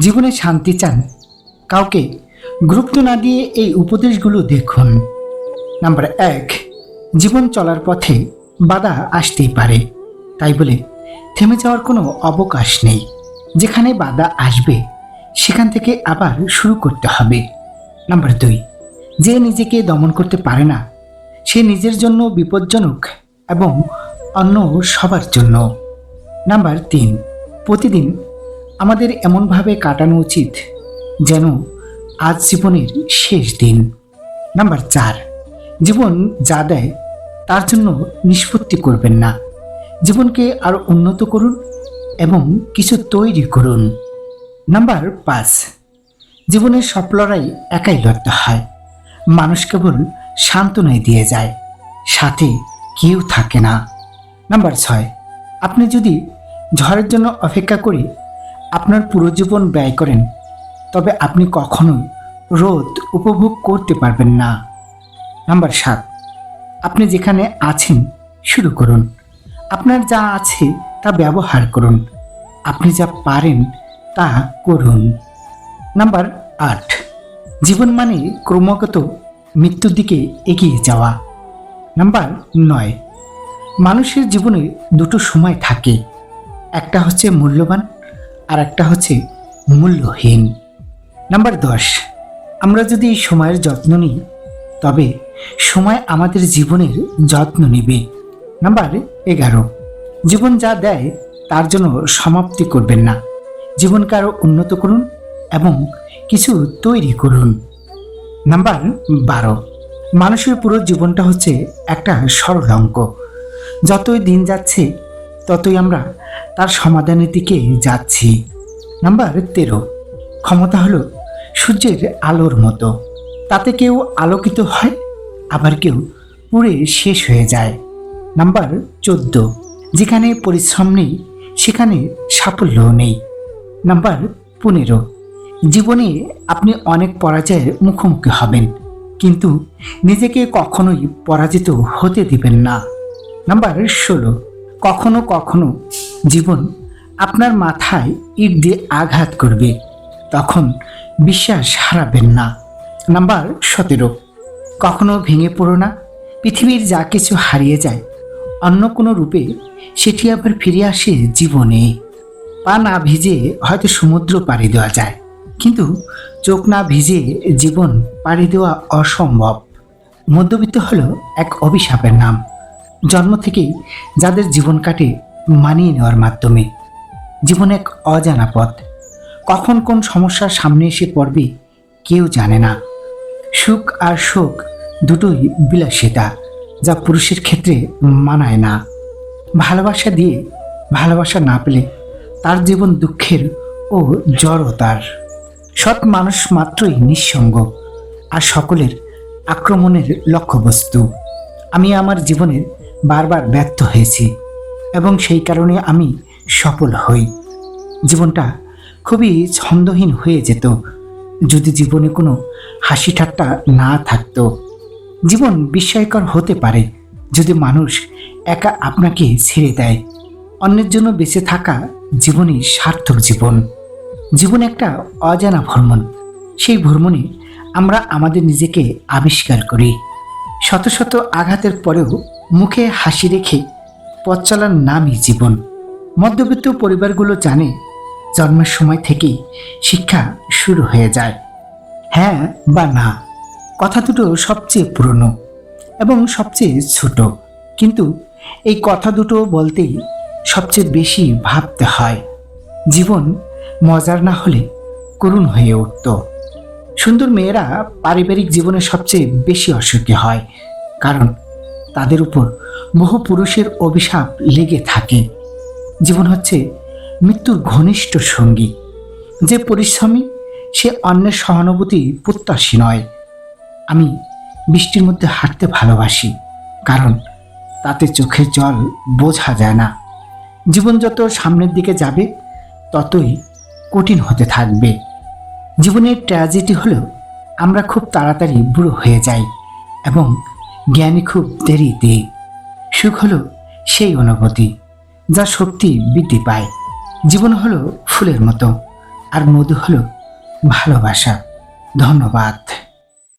জীবনে শান্তি চান। কাউকে গুরুত্ব না দিয়ে এই উপদেশগুলো দেখুন। নাম্বার এক, জীবন চলার পথে বাধা আসতেই পারে। তাই বলে থেমে যাওয়ার কোনো অবকাশ নেই। যেখানে বাধা আসবে, সেখান থেকে আবার শুরু করতে হবে। নাম্বার দুই, যে নিজেকে দমন করতে পারে না, সে নিজের জন্য বিপজ্জনক এবং অন্য সবার জন্য। নাম্বার তিন, প্রতিদিন আমাদের এমনভাবে কাটানো উচিত যেন আজ জীবনের শেষ দিন। নাম্বার চার, জীবন যা দেয় তার জন্য নিষ্পত্তি করবেন না। জীবনকে আরও উন্নত করুন এবং কিছু তৈরি করুন। নাম্বার পাঁচ, জীবনের সব লড়াই একাই লড়তে হয়। মানুষ কেবল সান্ত্বনায় দিয়ে যায়, সাথে কেউ থাকে না। নাম্বার ছয়, আপনি যদি ঝড়ের জন্য অপেক্ষা করে আপনার পুরো জীবন ব্যয় করেন, তবে আপনি কখনোই রোদ উপভোগ করতে পারবেন না। নাম্বার সাত, আপনি যেখানে আছেন শুরু করুন। আপনার যা আছে তা ব্যবহার করুন। আপনি যা পারেন তা করুন। নাম্বার আট, জীবন মানে ক্রমাগত মৃত্যুর দিকে এগিয়ে যাওয়া। নাম্বার নয়, মানুষের জীবনে দুটো সময় থাকে। একটা হচ্ছে মূল্যবান আর একটা হচ্ছে মূল্যহীন। নাম্বার দশ, আমরা যদি এই সময়ের যত্ন নিই, তবে সময় আমাদের জীবনের যত্ন নেবে। নাম্বার এগারো, জীবন যা দেয়, তার জন্য সমাপ্তি করবেন না। জীবনকে আরও উন্নত করুন এবং কিছু তৈরি করুন। নাম্বার বারো, মানুষের পুরো জীবনটা হচ্ছে একটা সরল অঙ্ক যতই দিন যাচ্ছে, ততই আমরা তার সমাধানের দিকে যাচ্ছি। নাম্বার তেরো। ক্ষমতা হলো সূর্যের আলোর মতো। তাতে কেউ আলোকিত হয়, আবার কেউ পুড়ে শেষ হয়ে যায়। নাম্বার চোদ্দ। যেখানে পরিশ্রম নেই, সেখানে সাফল্যও নেই। নাম্বার পনেরো। জীবনে আপনি অনেক পরাজয়ের মুখোমুখি হবেন, কিন্তু নিজেকে কখনোই পরাজিত হতে দিবেন না। নাম্বার ষোলো। কখনো কখনো জীবন আপনার মাথায় ইট দিয়ে আঘাত করবে, তখন বিশ্বাস হারাবেন না। নাম্বার সতেরো, কখনো ভেঙে পড়ো না। পৃথিবীর যা কিছু হারিয়ে যায়, অন্য কোনো রূপে সেটি আবার ফিরে আসে জীবনে। পা না ভিজে হয়তো সমুদ্র পাড়ি দেওয়া যায়, কিন্তু চোখ না ভিজে জীবন পাড়ি দেওয়া অসম্ভব। মধ্যবিত্ত হলো এক অভিশাপের নাম। জন্ম থেকেই যাদের জীবন কাটে মানিয়ে নেওয়ার মাধ্যমে। জীবন এক অজানা পথ। কখন কোন সমস্যার সামনে এসে পড়বে কেউ জানে না। সুখ আর শোক দুটোই বিলাসিতা, যা পুরুষের ক্ষেত্রে মানায় না। ভালোবাসা দিয়ে ভালোবাসা না পেলে তার জীবন দুঃখের ও জড়তার। সৎ মানুষ মাত্রই নিঃসঙ্গ আর সকলের আক্রমণের লক্ষ্যবস্তু। আমি আমার জীবনের বারবার ব্যর্থ হয়েছি এবং সেই কারণে আমি সফল হই। জীবনটা খুবই ছন্দহীন হয়ে যেত। যদি জীবনে কোনো হাসি ঠাট্টা না থাকতো, জীবন বিস্ময়কর হতে পারে। যদি মানুষ একা আপনাকে ছেড়ে দেয়, অন্যের জন্য বেঁচে থাকা জীবনই সার্থক জীবন। জীবন একটা অজানা ভ্রমণ। সেই ভ্রমণে আমরা আমাদের নিজেকে আবিষ্কার করি। শত শত আঘাতের পরেও মুখে হাসি রেখে পথ চলার নামই জীবন। মধ্যবিত্ত পরিবারগুলো জানে জন্মের সময় থেকেই শিক্ষা শুরু হয়ে যায়। হ্যাঁ বা না, কথা দুটো সবচেয়ে পুরনো এবং সবচেয়ে ছোট। কিন্তু এই কথা দুটো বলতেই সবচেয়ে বেশি ভাবতে হয়। জীবন মজার না হলে করুণ হয়ে উঠত। সুন্দর মেয়েরা পারিবারিক জীবনে সবচেয়ে বেশি অসুখী হয়, কারণ তাদের উপর বহু পুরুষের অভিশাপ লেগে থাকে। জীবন হচ্ছে মৃত্যুর ঘনিষ্ঠ সঙ্গী। যে পরিশ্রমী, সে অন্যের সহানুভূতি প্রত্যাশী নয়। আমি বৃষ্টির মধ্যে হাঁটতে ভালোবাসি, কারণ তাতে চোখের জল বোঝা যায় না। জীবন যত সামনের দিকে যাবে, ততই কঠিন হতে থাকবে। জীবনের ট্র্যাজেডি হলেও আমরা খুব তাড়াতাড়ি বুড়ো হয়ে যাই এবং জ্ঞানী খুব দেরিতে। সুখ হলো সেই অনুভূতি, যা শক্তি বৃদ্ধি পায়। জীবন হলো ফুলের মতো, আর মধু হলো ভালোবাসা। ধন্যবাদ।